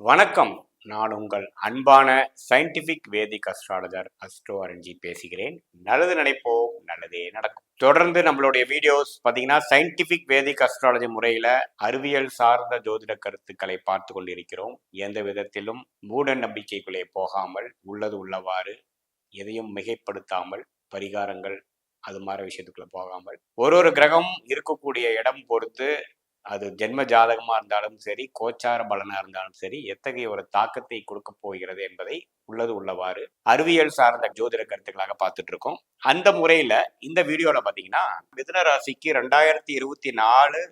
வணக்கம். நான் உங்கள் அன்பான scientific Vedic astrologer astro Aranji பேசுகிறேன். நல்லது நினைப்போம் நல்லதே நடக்கும். தொடர்ந்து நம்மளுடைய வீடியோஸ் பார்த்தீங்கன்னா சயின்டிபிக் வேதிக் அஸ்ட்ராலஜி முறையில் அறிவியல் சார்ந்த ஜோதிட கருத்துக்களை பார்த்து கொண்டிருக்கிறோம். எந்த விதத்திலும் மூட நம்பிக்கைக்குள்ளே போகாமல் உள்ளது உள்ளவாறு எதையும் மிகைப்படுத்தாமல் பரிகாரங்கள் அது மாதிரி விஷயத்துக்குள்ள போகாமல் ஒரு ஒரு கிரகம் இருக்கக்கூடிய இடம் பொறுத்து அது ஜென்ம ஜாதகமா இருந்தாலும் சரி கோச்சார பலனாக இருந்தாலும் சரி எத்தகைய ஒரு தாக்கத்தை கொடுக்க போகிறது என்பதை உள்ளது உள்ளவாறு அறிவியல் சார்ந்த ஜோதிட கருத்துக்களாக பார்த்துட்டு இருக்கோம் அந்த முறையில இந்த வீடியோவில் பாத்தீங்கன்னா மிதுன ராசிக்கு ரெண்டாயிரத்தி இருபத்தி நாலு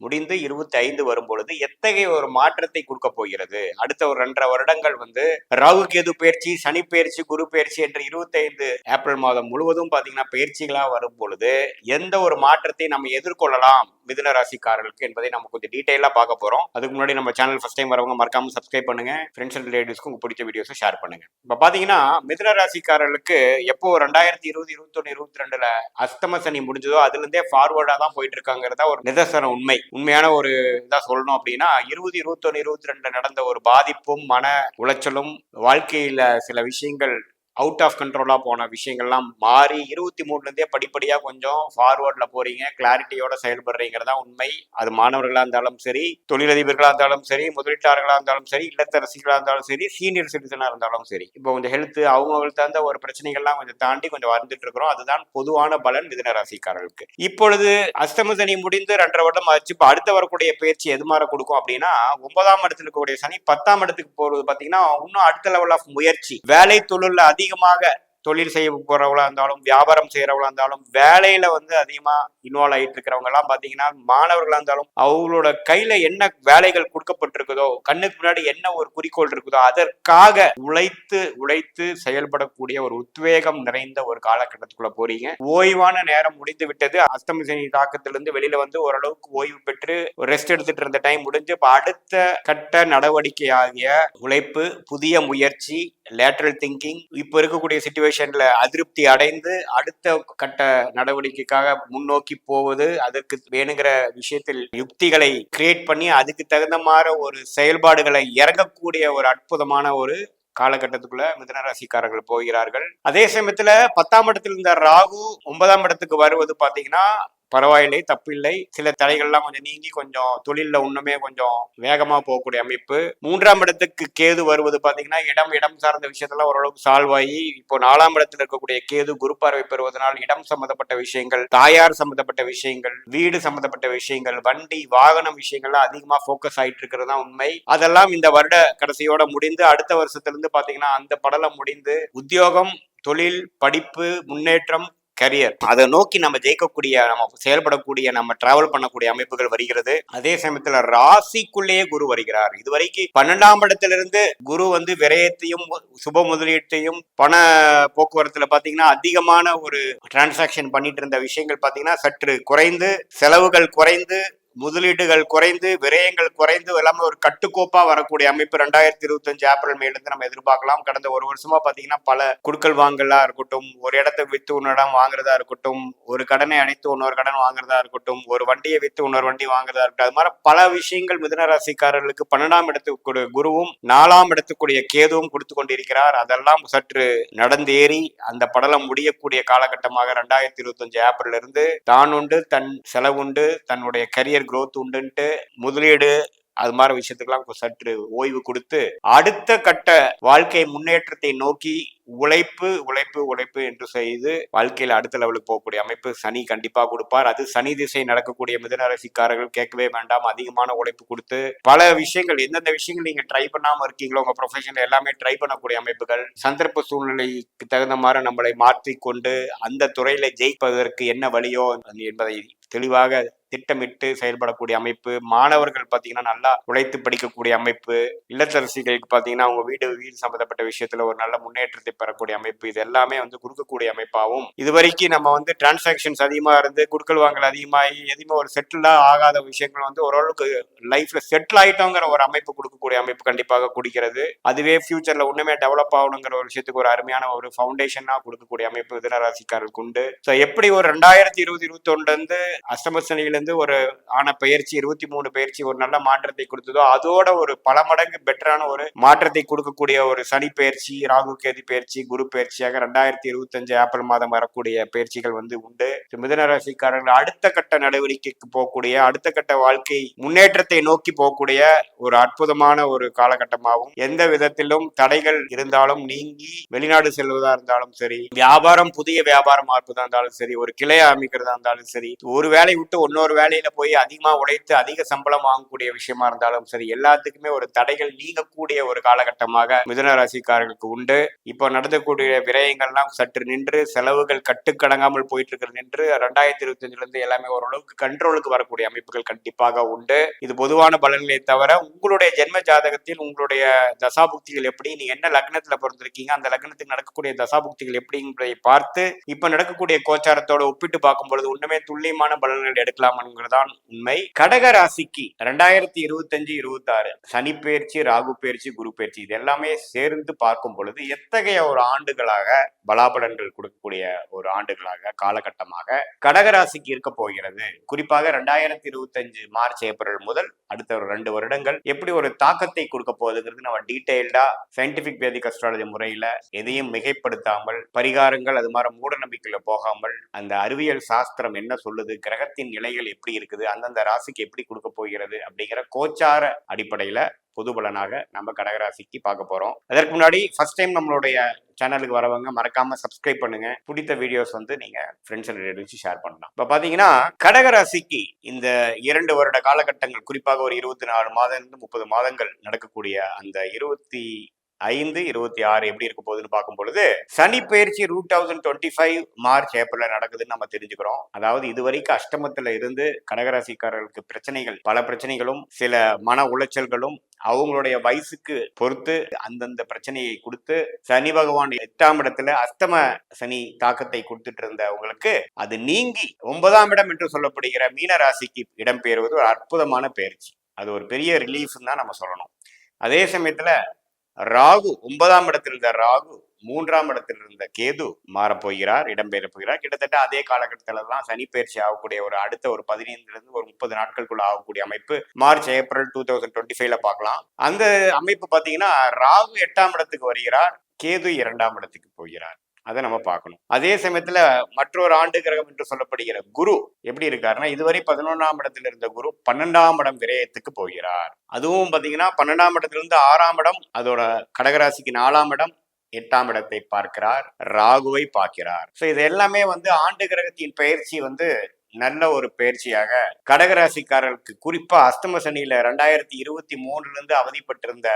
முடிந்து இருபத்தி ஐந்து வரும் பொழுது எத்தகைய ஒரு மாற்றத்தை கொடுக்க போகிறது? அடுத்த ஒரு ரெண்டரை வருடங்கள் வந்து ராகு கேது பயிற்சி சனி பயிற்சி குரு பயிற்சி என்று இருபத்தி ஐந்து ஏப்ரல் மாதம் முழுவதும் பாத்தீங்கன்னா பயிற்சிகளா வரும் பொழுது எந்த ஒரு மாற்றத்தை நம்ம எதிர்கொள்ளலாம்? மிதுன ராசிக்காரர்களுக்கு என்பதை நம்ம கொஞ்சம் டீட்டெயிலா பார்க்க போறோம். அதுக்கு முன்னாடி நம்ம சேனல் ஃபர்ஸ்ட் டைம் வரவங்க மறக்காம சப்ஸ்கிரைப் பண்ணுங்க. ஃப்ரெண்ட்ஸ் அண்ட் ரிலேட்டிவ்ஸ்க்கு உங்க பிடிச்ச வீடியோஸை ஷேர் பண்ணுங்க. இப்ப பாத்தீங்கன்னா மிதுன ராசிக்காரர்களுக்கு எப்போ ரெண்டாயிரத்தி இருபது இருபத்தொன்னு இருபத்தி ரெண்டுல அஸ்தம சனி முடிஞ்சதோ அதுல இருந்தே ஃபார்வர்டா தான் போயிட்டு இருக்காங்கிறதா ஒரு நிதர்சன உண்மை. உண்மையான ஒரு இதா சொல்லணும் அப்படின்னா இருபது இருபத்தொன்னு இருபத்தி ரெண்டுல நடந்த ஒரு பாதிப்பும் மன உளைச்சலும் வாழ்க்கையில சில விஷயங்கள் அவுட் ஆஃப் கண்ட்ரோலாக போன விஷயங்கள்லாம் மாறி இருபத்தி மூணுலேருந்தே படிப்படியாக கொஞ்சம் ஃபார்வர்டில் போகிறீங்க கிளாரிட்டியோட செயல்படுறீங்கிறதா உண்மை. அது மாணவர்களாக இருந்தாலும் சரி தொழிலதிபர்களாக இருந்தாலும் சரி முதலீட்டாளர்களாக இருந்தாலும் சரி இல்லத்தரசிகளாக இருந்தாலும் சரி சீனியர் சிட்டிசனாக இருந்தாலும் சரி. இப்போ கொஞ்சம் ஹெல்த் அவங்களுக்கு தகுந்த ஒரு பிரச்சனைகள்லாம் கொஞ்சம் தாண்டி கொஞ்சம் வந்துட்டு இருக்கிறோம். அதுதான் பொதுவான பலன் மிதன ராசிக்காரர்களுக்கு இப்பொழுது அஸ்தமசனி சனி முடிந்து ரெண்டரை வருடம் ஆச்சு. இப்போ அடுத்த வரக்கூடிய பயிற்சி எது மாதிரி கொடுக்கும் அப்படின்னா ஒன்பதாம் இடத்துல இருக்கக்கூடிய சனி பத்தாம் இடத்துக்கு போகிறது பார்த்தீங்கன்னா இன்னும் அடுத்த லெவல் ஆஃப் முயற்சி. வேலை தொழிலில் அதிக அதிகமாக தொழில் செய்ய போறவங்களா இருந்தாலும் வியாபாரம் செய்யறவங்களா இருந்தாலும் வேலையில வந்து அதிகமா இன்வால்வ் ஆகிட்டு இருக்கிறவங்க எல்லாம் பாத்தீங்கன்னா மாணவர்களா இருந்தாலும் அவங்களோட கையில என்ன வேலைகள் கொடுக்கப்பட்டிருக்குதோ கண்ணுக்கு முன்னாடி என்ன ஒரு குறிக்கோள் இருக்குதோ அதற்காக உழைத்து உழைத்து செயல்படக்கூடிய ஒரு உத்வேகம் நிறைந்த ஒரு காலகட்டத்துக்குள்ள போறீங்க. ஓய்வான நேரம் முடிந்து விட்டது. அஸ்தமிசனி தாக்கத்திலிருந்து வெளியில வந்து ஓரளவுக்கு ஓய்வு பெற்று ரெஸ்ட் எடுத்துட்டு இருந்த டைம் முடிஞ்சு அடுத்த கட்ட நடவடிக்கை ஆகிய உழைப்பு புதிய முயற்சி லேட்ரல் திங்கிங் இப்போ இருக்கக்கூடிய சுச்சுவேஷன்ல அதிருப்தி அடைந்து அடுத்த கட்ட நடவடிக்கைக்காக முன்னோக்கி போவது அதற்கு வேணுங்கிற விஷயத்தில் யுக்திகளை கிரியேட் பண்ணி அதுக்கு தகுந்த மாதிரி ஒரு செயல்பாடுகளை இறங்கக்கூடிய ஒரு அற்புதமான ஒரு காலகட்டத்துக்குள்ள மிதன ராசிக்காரர்கள் போகிறார்கள். அதே சமயத்துல பத்தாம் இடத்துல இருந்த ராகு ஒன்பதாம் இடத்துக்கு வருவது பாத்தீங்கன்னா பரவாயில்லை தப்பில்லை. சில தடைகள்லாம் கொஞ்சம் நீங்கி கொஞ்சம் தொழிலில் இன்னுமே கொஞ்சம் வேகமா போகக்கூடிய அமைப்பு. மூன்றாம் இடத்துக்கு கேது வருவது பாத்தீங்கன்னா இடம் இடம் சார்ந்த விஷயத்தெல்லாம் ஓரளவுக்கு சால்வ் ஆகி இப்போ நாலாம் இடத்துல இருக்கக்கூடிய கேது குரு பார்வை பெறுவதனால் இடம் சம்பந்தப்பட்ட விஷயங்கள் தாயார் சம்பந்தப்பட்ட விஷயங்கள் வீடு சம்பந்தப்பட்ட விஷயங்கள் வண்டி வாகனம் விஷயங்கள்லாம் அதிகமா ஃபோக்கஸ் ஆயிட்டு இருக்கிறது தான் உண்மை. அதெல்லாம் இந்த வருட கடைசியோட முடிந்து அடுத்த வருஷத்துல இருந்து பாத்தீங்கன்னா அந்த படலம் முடிந்து உத்தியோகம் தொழில் படிப்பு முன்னேற்றம் கரியர் அதை நோக்கி நம்ம ஜெயிக்கக்கூடிய நம்ம செயல்படக்கூடிய நம்ம டிராவல் பண்ணக்கூடிய அமைப்புகள் வருகிறது. அதே சமயத்துல ராசிக்குள்ளேயே குரு வருகிறார். இதுவரைக்கும் பன்னெண்டாம் இடத்திலிருந்து குரு வந்து விரயத்தையும் சுப முதலீட்டையும் பண போக்குவரத்துல பாத்தீங்கன்னா அதிகமான ஒரு டிரான்சாக்ஷன் பண்ணிட்டு இருந்த விஷயங்கள் பாத்தீங்கன்னா சற்று குறைந்து செலவுகள் குறைந்து முதலீடுகள் குறைந்து விரயங்கள் குறைந்து எல்லாமே ஒரு கட்டுக்கோப்பா வரக்கூடிய அமைப்பு ரெண்டாயிரத்தி இருபத்தஞ்சு ஏப்ரல் மேலேருந்து நம்ம எதிர்பார்க்கலாம். கடந்த ஒரு வருஷமா பாத்தீங்கன்னா பல குடுக்கல் வாங்கலா இருக்கட்டும் ஒரு இடத்த வித்து இன்னொரு இடம் வாங்குறதா இருக்கட்டும் ஒரு கடனை அடைத்து இன்னொரு கடன் வாங்குறதா இருக்கட்டும் ஒரு வண்டியை வித்து இன்னொரு வண்டி வாங்குறதா இருக்கட்டும் அது மாதிரி பல விஷயங்கள் மிதன ராசிக்காரர்களுக்கு பன்னெண்டாம் இடத்துக்கு குருவும் நாலாம் இடத்துக்குரிய கேதுவும் கொடுத்து கொண்டிருக்கிறார். அதெல்லாம் சற்று நடந்தேறி அந்த படலம் முடியக்கூடிய காலகட்டமாக ரெண்டாயிரத்தி இருபத்தஞ்சு ஏப்ரல் இருந்து தான் உண்டு தன் செலவுண்டு தன்னுடைய கரியர் குரோத் உண்டுன்ட்டு முதலீடு அது மாதிரி விஷயத்துக்கெல்லாம் சற்று ஓய்வு கொடுத்து அடுத்த கட்ட வாழ்க்கை முன்னேற்றத்தை நோக்கி உழைப்பு உழைப்பு உழைப்பு என்று செய்து வாழ்க்கையில் அடுத்த லெவலுக்கு போகக்கூடிய அமைப்பு சனி கண்டிப்பா கொடுப்பார். அது சனி திசை நடக்கக்கூடிய மிதனரசிக்காரர்கள் கேட்கவே வேண்டாம். அதிகமான உழைப்பு கொடுத்து பல விஷயங்கள் எந்தெந்த விஷயங்கள் நீங்க ட்ரை பண்ணாமல் இருக்கீங்களோ உங்க ப்ரொஃபஷனில் எல்லாமே ட்ரை பண்ணக்கூடிய அமைப்புகள் சந்தர்ப்ப சூழ்நிலைக்கு தகுந்த மாதிரி நம்மளை மாற்றிக்கொண்டு அந்த துறையில ஜெயிப்பதற்கு என்ன வழியோ என்பதை தெளிவாக திட்டமிட்டு செயல்படக்கூடிய அமைப்பு மாணவர்கள் பார்த்தீங்கன்னா நல்லா உழைத்து படிக்கக்கூடிய அமைப்பு இல்லத்தரசிகளுக்கு பார்த்தீங்கன்னா அவங்க வீடு வீடு சம்பந்தப்பட்ட விஷயத்துல ஒரு நல்ல முன்னேற்றத்தை பெறக்கூடிய அமைப்பு இது எல்லாமே வந்து கொடுக்கக்கூடிய அமைப்பாகவும் இது வரைக்கும் நம்ம வந்து டிரான்சாக்ஷன்ஸ் அதிகமாக இருந்து குடுக்கல் வாங்கல் அதிகமாகி எதுவுமே ஒரு செட்டிலா ஆகாத விஷயங்கள் வந்து ஓரளவுக்கு லைஃப்ல செட்டில் ஆயிட்டோங்கிற ஒரு அமைப்பு கொடுக்கக்கூடிய அமைப்பு கண்டிப்பாக குடிக்கிறது. அதுவே ஃபியூச்சர்ல ஒண்ணுமே டெவலப் ஆகணுங்கிற ஒரு விஷயத்துக்கு ஒரு அருமையான ஒரு ஃபவுண்டேஷனா கொடுக்கக்கூடிய அமைப்பு மிதனராசிக்காரர்களுக்கு உண்டு. ஸோ எப்படி ஒரு ரெண்டாயிரத்தி இருபது இருபத்தி ஒன்றுல இருந்து இருந்து ஒரு ஆன பயிற்சி இருபத்தி மூணு பயிற்சி ஒரு நல்ல மாற்றத்தை கொடுத்ததோ அதோட ஒரு பல மடங்கு பெட்டரான ஒரு மாற்றத்தை கொடுக்கக்கூடிய ஒரு சனி பயிற்சி ராகு கேது பயிற்சி குரு பயிற்சியாக ரெண்டாயிரத்தி இருபத்தஞ்சு ஏப்ரல் மாதம் வரக்கூடிய பயிற்சிகள் வந்து உண்டு. மிதன ராசிக்காரர்கள் அடுத்த கட்ட நடவடிக்கைக்கு போகக்கூடிய அடுத்த கட்ட வாழ்க்கை முன்னேற்றத்தை நோக்கி போகக்கூடிய ஒரு அற்புதமான ஒரு காலகட்டமாகவும் எந்த விதத்திலும் தடைகள் இருந்தாலும் நீங்கி வெளிநாடு செல்வதா இருந்தாலும் சரி வியாபாரம் புதிய வியாபாரம் பார்ப்பதா இருந்தாலும் சரி ஒரு கிளையை அமைக்கிறதா இருந்தாலும் சரி ஒரு வேலை விட்டு இன்னொரு வேலையில போய் அதிகமா உழைத்து அதிக சம்பளம் வாங்கக்கூடிய விஷயமா இருந்தாலும் சரி எல்லாத்துக்குமே ஒரு தடைகள் நீங்கக்கூடிய ஒரு காலகட்டமாக மிதுன ராசிக்காரர்களுக்கு உண்டு. இப்போ நடந்தக்கூடிய விரயங்கள்லாம் சற்று நின்று செலவுகள் கட்டுக்கடங்காமல் போயிட்டு இருக்கிறது நின்று ரெண்டாயிரத்தி இருபத்தஞ்சுல இருந்து எல்லாமே ஓரளவுக்கு கண்ட்ரோலுக்கு வரக்கூடிய அமைப்புகள் கண்டிப்பாக உண்டு. இது பொதுவான பலன்களை தவிர உங்களுடைய ஜென்ம ஜாதகத்தில் உங்களுடைய தசாபுக்திகள் எப்படி நீங்க என்ன லக்னத்துல பிறந்திருக்கீங்க அந்த லக்னத்துக்கு நடக்கக்கூடிய தசாபுக்திகள் எப்படிங்கிறதை பார்த்து இப்ப நடக்கக்கூடிய கோச்சாரத்தோட ஒப்பிட்டு பார்க்கும் பொழுது ஒண்ணுமே துல்லியமான பலன்கள் எடுக்கலாம்ங்கிறதான் உண்மை. கடக ராசிக்கு ரெண்டாயிரத்தி இருபத்தஞ்சு இருபத்தி ஆறு சனி பயிற்சி ராகு பயிற்சி குரு பயிற்சி இது எல்லாமே சேர்ந்து பார்க்கும் பொழுது எத்தகைய ஒரு ஆண்டுகளாக பலாபலன்கள் கொடுக்கக்கூடிய ஒரு ஆண்டுகளாக காலகட்டமாக கடகராசிக்கு இருக்க போகிறது? குறிப்பாக ரெண்டாயிரத்தி இருபத்தஞ்சு மார்ச் ஏப்ரல் முதல் அடுத்த ஒரு ரெண்டு வருடங்கள் எப்படி ஒரு தாக்கத்தை கொடுக்க போகுதுங்கிறது நம்ம டீடைல்டா சயின்டிபிக் வேதிக் அஸ்ட்ராலஜி முறையில எதையும் மிகைப்படுத்தாமல் பரிகாரங்கள் அது மாதிரி மூட நம்பிக்கையில போகாமல் அந்த அறிவியல் சாஸ்திரம் என்ன சொல்லுது கிரகத்தின் நிலைகள் எப்படி இருக்குது? அந்தந்த ராசிக்கு எப்படி கொடுக்க போகிறது? அப்படிங்கிற கோச்சார அடிப்படையில பொது பலனாக நம்ம கடகராசிக்கு பார்க்க போறோம். அதற்கு முன்னாடி ஃபர்ஸ்ட் டைம் நம்மளுடைய சேனலுக்கு வரவங்க மறக்காம சப்ஸ்கிரைப் பண்ணுங்க. பிடித்த வீடியோஸ் வந்து நீங்க ஃப்ரெண்ட்ஸ் அண்ட் ரிலேட்டிவ்ஸ் ஷேர் பண்ணலாம். இப்போ பாத்தீங்கன்னா கடகராசிக்கு இந்த இரண்டு வருட காலகட்டங்கள் குறிப்பாக ஒரு இருபத்தி நாலு மாதம் இருந்து முப்பது மாதங்கள் நடக்கக்கூடிய அந்த இருபத்தி ஐந்து இருபத்தி ஆறு எப்படி இருக்க போகுதுன்னு பார்க்கும் பொழுது சனி பயிற்சி two thousand twenty five March ஏப்ரலில் நடக்குதுன்னு நம்ம தெரிஞ்சுக்கிறோம். அதாவது இதுவரைக்கும் அஷ்டமத்தில் இருந்து கடகராசிக்காரர்களுக்கு பிரச்சனைகள் பல பிரச்சனைகளும் சில மன உளைச்சல்களும் அவங்களுடைய வயசுக்கு பொறுத்து அந்தந்த பிரச்சனையை கொடுத்து சனி பகவான் எட்டாம் இடத்துல அஸ்தம சனி தாக்கத்தை கொடுத்துட்டு இருந்தவங்களுக்கு அது நீங்கி ஒன்பதாம் இடம் என்று சொல்லப்படுகிற மீன ராசிக்கு இடம்பெயர்வது ஒரு அற்புதமான பயிற்சி. அது ஒரு பெரிய ரிலீஃப்னு தான் நம்ம சொல்லணும். அதே சமயத்தில் ராகு ஒன்பதாம் இடத்தில் இருந்த ராகு மூன்றாம் இடத்தில் இருந்த கேது மாறப்போகிறார் இடம்பெயர போகிறார் கிட்டத்தட்ட அதே காலகட்டத்தில் தான் சனி பயிற்சி ஆகக்கூடிய ஒரு அடுத்த ஒரு பதினைந்துல இருந்து ஒரு முப்பது நாட்களுக்குள்ள ஆகக்கூடிய அமைப்பு. March April two thousand twenty ஃபைவ்ல பார்க்கலாம். அந்த அமைப்பு பார்த்தீங்கன்னா ராகு எட்டாம் இடத்துக்கு வருகிறார் கேது இரண்டாம் இடத்துக்கு போகிறார். அதை நம்ம பார்க்கணும். அதே சமயத்துல மற்றொரு ஆண்டு கிரகம் என்று சொல்லப்படுகிற குரு எப்படி இருக்காருன்னா இதுவரை பதினொன்றாம் இடத்துல இருந்த குரு பன்னெண்டாம் இடம் விரயத்துக்கு போகிறார். அதுவும் பாத்தீங்கன்னா பன்னெண்டாம் இடத்திலிருந்து ஆறாம் இடம் அதோட கடகராசிக்கு நாலாம் இடம் எட்டாம் இடத்தை பார்க்கிறார் ராகுவை பார்க்கிறார். ஸோ இது எல்லாமே வந்து ஆண்டு கிரகத்தின் பயிற்சி வந்து நல்ல ஒரு பயிற்சியாக கடகராசிக்காரர்களுக்கு குறிப்பா அஸ்தம சனியில ரெண்டாயிரத்தி இருபத்தி மூணுல இருந்து அவதிப்பட்டிருந்த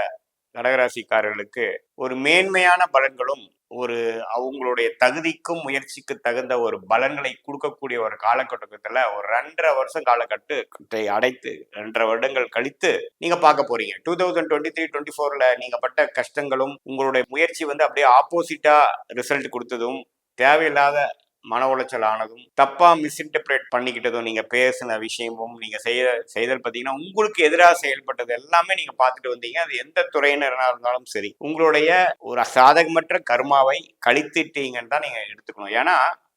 கடகராசிக்காரர்களுக்கு ஒரு மேன்மையான பலன்களும் ஒரு அவங்களுடைய தகுதிக்கும் முயற்சிக்கு தகுந்த ஒரு பலன்களை கொடுக்கக்கூடிய ஒரு காலகட்டத்துல ஒரு ரெண்டரை வருஷம் காலகட்டத்தை அடைத்து ரெண்டரை வருடங்கள் கழித்து நீங்க பார்க்க போறீங்க. Two thousand twenty three twenty ஃபோர்ல நீங்க பட்ட கஷ்டங்களும் உங்களுடைய முயற்சி வந்து அப்படியே ஆப்போசிட்டா ரிசல்ட் கொடுத்ததும் தேவையில்லாத மன உளைச்சல் ஆனதும் தப்பா மிஸ்இன்டர்பிரேட் பண்ணிக்கிட்டதும் நீங்க பேசின விஷயமும் நீங்க செய்ய செய்தல் பார்த்தீங்கன்னா உங்களுக்கு எதிராக செயல்பட்டது எல்லாமே நீங்க பார்த்துட்டு வந்தீங்க. அது எந்த துறையினராக இருந்தாலும் சரி. உங்களுடைய ஒரு சாதகமற்ற கர்மாவை கழித்துட்டீங்கன்னு தான் நீங்க எடுத்துக்கணும். ஏன்னா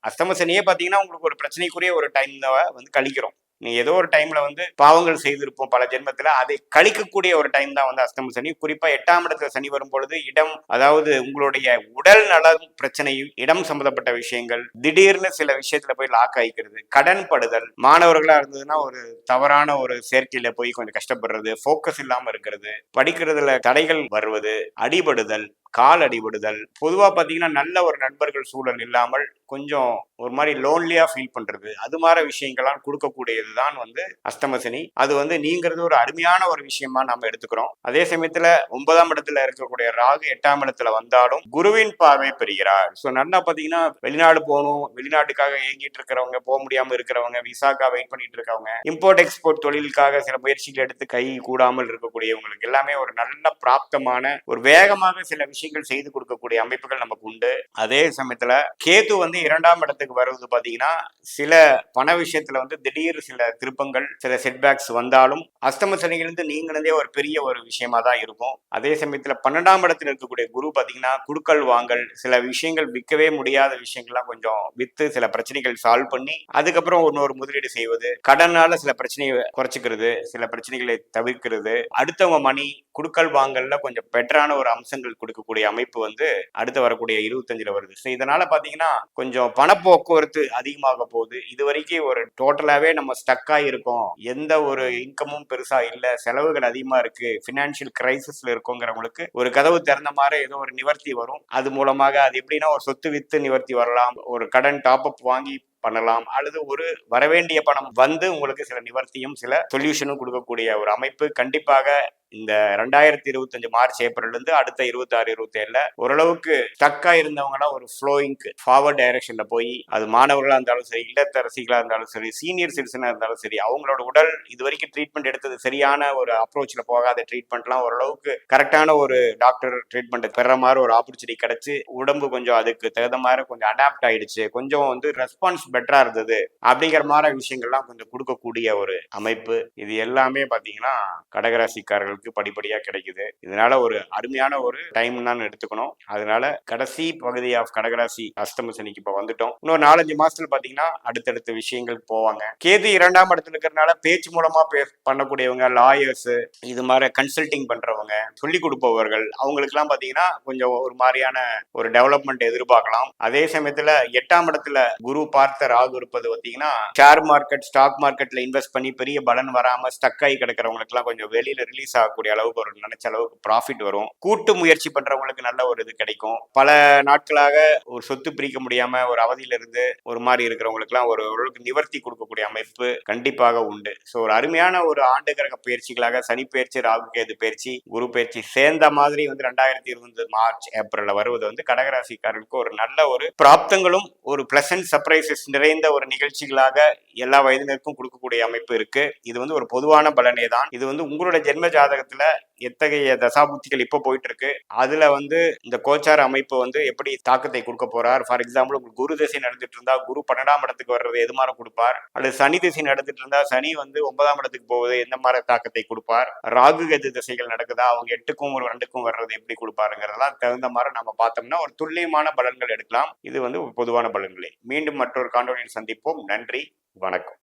அஸ்தமசனியே பார்த்தீங்கன்னா உங்களுக்கு ஒரு பிரச்சனைக்குரிய ஒரு டைம் வந்து கழிக்கிறோம். ஏதோ ஒரு டைம்ல வந்து பாவங்கள் செய்திருப்போம் பல ஜென்மத்துல. அதை கழிக்கக்கூடிய ஒரு டைம் தான் வந்து அஸ்தம சனி. குறிப்பா எட்டாம் இடத்துல சனி வரும் பொழுது இடம் அதாவது உங்களுடைய உடல் நலம் பிரச்சனையும் இடம் சம்பந்தப்பட்ட விஷயங்கள் திடீர்னு சில விஷயத்துல போய் லாக் ஆகிக்கிறது கடன் படுதல் மாணவர்களா இருந்ததுன்னா ஒரு தவறான ஒரு சேர்க்கையில போய் கொஞ்சம் கஷ்டப்படுறது ஃபோக்கஸ் இல்லாம இருக்கிறது படிக்கிறதுல தடைகள் வருவது அடிபடுதல் கால் அடிபடுதல் பொதுவாக பார்த்தீங்கன்னா நல்ல ஒரு நண்பர்கள் சூழல் இல்லாமல் கொஞ்சம் ஒரு மாதிரி லோன்லியா ஃபீல் பண்றது அது மாதிரி விஷயங்கள்லாம் கொடுக்கக்கூடியது தான் வந்து அஸ்தமசனி அது வந்து நீங்கிறது ஒரு அருமையான ஒரு விஷயமா நம்ம எடுத்துக்கிறோம். அதே சமயத்தில் ஒன்பதாம் இடத்துல இருக்கக்கூடிய ராகு எட்டாம் இடத்துல வந்தாலும் குருவின் பார்வை பெறுகிறார். ஸோ நல்லா பாத்தீங்கன்னா வெளிநாடு போகணும் வெளிநாட்டுக்காக ஏங்கிட்டு இருக்கிறவங்க போக முடியாமல் இருக்கிறவங்க விசாக்கா வெயிட் பண்ணிட்டு இருக்கவங்க இம்போர்ட் எக்ஸ்போர்ட் தொழிலுக்காக சில முயற்சிகள் எடுத்து கை கூடாமல் இருக்கக்கூடியவங்களுக்கு எல்லாமே ஒரு நல்ல பிராப்தமான ஒரு வேகமாக சில விஷயங்கள் செய்து கொடுக்கக்கூடிய அமைப்புகள் நமக்கு உண்டு. அதே சமயத்துல கேது வந்து இரண்டாம் இடத்துக்கு வருவது பாத்தீங்கன்னா சில பண விஷயத்துல வந்து திடீர் சில திருப்பங்கள் சில செட்பேக்ஸ் வந்தாலும் அஸ்தம சனியிலிருந்து நீங்கினதே ஒரு பெரிய ஒரு விஷயமா தான் இருக்கும். அதே சமயத்துல பன்னெண்டாம் இடத்துல இருக்கக்கூடிய குரு பாத்தீங்கன்னா குடுக்கல் வாங்கல் சில விஷயங்கள் விற்கவே முடியாத விஷயங்கள்லாம் கொஞ்சம் வித்து சில பிரச்சனைகள் சால்வ் பண்ணி அதுக்கப்புறம் இன்னொரு முதலீடு செய்வது கடனால சில பிரச்சனையை குறைச்சிக்கிறது சில பிரச்சனைகளை தவிர்க்கிறது. அடுத்தவங்க மணி குடுக்கல் வாங்கல்ல கொஞ்சம் பெட்டரான ஒரு அம்சங்கள் இருக்கக்கூடிய அமைப்பு வந்து அடுத்து வரக்கூடிய இருபத்தஞ்சுல வருது. ஸோ இதனால பாத்தீங்கன்னா கொஞ்சம் பணப்போக்குவரத்து அதிகமாக போகுது. இது வரைக்கும் ஒரு டோட்டலாவே நம்ம ஸ்டக் இருக்கோம். எந்த ஒரு இன்கமும் பெருசா இல்லை. செலவுகள் அதிகமா இருக்கு. பினான்சியல் கிரைசிஸ்ல இருக்கோங்கிறவங்களுக்கு ஒரு கதவு திறந்த மாதிரி ஏதோ ஒரு நிவர்த்தி வரும். அது மூலமாக அது எப்படின்னா ஒரு சொத்து வித்து நிவர்த்தி வரலாம். ஒரு கடன் டாப் அப் வாங்கி பண்ணலாம். அல்லது ஒரு வரவேண்டிய பணம் வந்து உங்களுக்கு சில நிவர்த்தியும் சில சொல்யூஷனும் கொடுக்கக்கூடிய ஒரு அமைப்பு. கண்டிப்பாக இந்த ரெண்டாயிரத்தி இருபத்தஞ்சு மார்ச் ஏப்ரல் இருந்து அடுத்த இருபத்தாறு இருபத்தி ஏழுல ஓரளவுக்கு ஸ்டக்கா இருந்தவங்களாம் ஒரு ஃப்ளோயிங்க்கு ஃபார்வர்ட் டைரக்ஷன்ல போய் அது மாணவர்களா இருந்தாலும் சரி இல்லத்தரசிகளா இருந்தாலும் சரி சீனியர் சிட்டிசனா இருந்தாலும் சரி அவங்களோட உடல் இது வரைக்கும் ட்ரீட்மெண்ட் எடுத்தது சரியான ஒரு அப்ரோச்ல போகாத ட்ரீட்மெண்ட்லாம் ஓரளவுக்கு கரெக்டான ஒரு டாக்டர் ட்ரீட்மெண்ட் பெற மாதிரி ஒரு ஆப்பர்ச்சுனிட்டி கிடைச்சு உடம்பு கொஞ்சம் அதுக்கு தகுந்த மாதிரி கொஞ்சம் அடாப்ட் ஆயிடுச்சு கொஞ்சம் வந்து ரெஸ்பான்ஸ் பெட்டரா இருந்தது அப்படிங்கிற மாதிரி விஷயங்கள்லாம் கொஞ்சம் கொடுக்கக்கூடிய ஒரு அமைப்பு. இது எல்லாமே பாத்தீங்கன்னா கடகராசிக்காரர்களுக்கு படிப்படியா கிடைக்குது. இதனால ஒரு அருமையான ஒரு டைம் தான் எடுத்துக்கணும். அதனால கடைசி பகுதி ஆஃப் கடகராசி அஸ்தம சனிக்கு இப்ப வந்துட்டோம். இன்னொரு நாலஞ்சு மாசத்துல பாத்தீங்கன்னா அடுத்தடுத்த விஷயங்கள் போவாங்க. கேது இரண்டாம் இடத்துல இருக்கிறனால பேச்சு மூலமா பே பண்ணக்கூடியவங்க லாயர்ஸ் இது மாதிரி கன்சல்டிங் பண்றவங்க சொல்லி கொடுப்பவர்கள் அவங்களுக்குலாம் பாத்தீங்கன்னா கொஞ்சம் ஒரு மாதிரியான ஒரு டெவலப்மெண்ட் எதிர்பார்க்கலாம். அதே சமயத்துல எட்டாம் இடத்துல குரு பார்த்த ராகு இருப்பது பாத்தீங்கன்னா ஷேர் மார்க்கெட் ஸ்டாக் மார்க்கெட்ல இன்வெஸ்ட் பண்ணி பெரிய பலன் வராம ஸ்டக் ஆகி கிடக்கிறவங்களுக்குலாம் கொஞ்சம் வெளியில ரிலீஸ் ஆகும் ஆகக்கூடிய அளவுக்கு ஒரு நினைச்ச அளவுக்கு ப்ராஃபிட் வரும். கூட்டு முயற்சி பண்றவங்களுக்கு நல்ல ஒரு இது கிடைக்கும். பல நாட்களாக ஒரு சொத்து பிரிக்க முடியாம ஒரு அவதியில இருந்து ஒரு மாதிரி இருக்கிறவங்களுக்குலாம் ஒரு ஓரளவுக்கு நிவர்த்தி கொடுக்கக்கூடிய அமைப்பு கண்டிப்பாக உண்டு. ஸோ ஒரு அருமையான ஒரு ஆண்டு கிரக பயிற்சிகளாக சனி பயிற்சி ராகு கேது பயிற்சி குரு பயிற்சி சேர்ந்த மாதிரி வந்து ரெண்டாயிரத்தி இருபது மார்ச் ஏப்ரல்ல வருவது வந்து கடகராசிக்காரர்களுக்கு ஒரு நல்ல ஒரு பிராப்தங்களும் ஒரு பிளசன்ட் சர்ப்ரைசஸ் நிறைந்த ஒரு நிகழ்ச்சிகளாக எல்லா வயதினருக்கும் கொடுக்கக்கூடிய அமைப்பு இருக்கு. இது வந்து ஒரு பொதுவான பலனே தான். இது வந்து உங்களோட ஜென்ம ஜாதக ஜாதகத்துல எத்தகைய தசாபுத்திகள் இப்போ போயிட்டு இருக்கு அதுல வந்து இந்த கோச்சார அமைப்பு வந்து எப்படி தாக்கத்தை கொடுக்க போறார்? ஃபார் எக்ஸாம்பிள் உங்களுக்கு குரு திசை நடந்துட்டு இருந்தா குரு பன்னெண்டாம் இடத்துக்கு வர்றது எது மாதிரி கொடுப்பார்? அல்லது சனி திசை நடந்துட்டு இருந்தா சனி வந்து ஒன்பதாம் இடத்துக்கு போவது எந்த மாதிரி தாக்கத்தை கொடுப்பார்? ராகு கது திசைகள் நடக்குதா? அவங்க எட்டுக்கும் ஒரு ரெண்டுக்கும் வர்றது எப்படி கொடுப்பாருங்கிறதெல்லாம் தகுந்த மாதிரி நம்ம பார்த்தோம்னா ஒரு துல்லியமான பலன்கள் எடுக்கலாம். இது வந்து பொதுவான பலன்களே. மீண்டும் மற்றொரு காணொலியில் சந்திப்போம். நன்றி. வணக்கம்.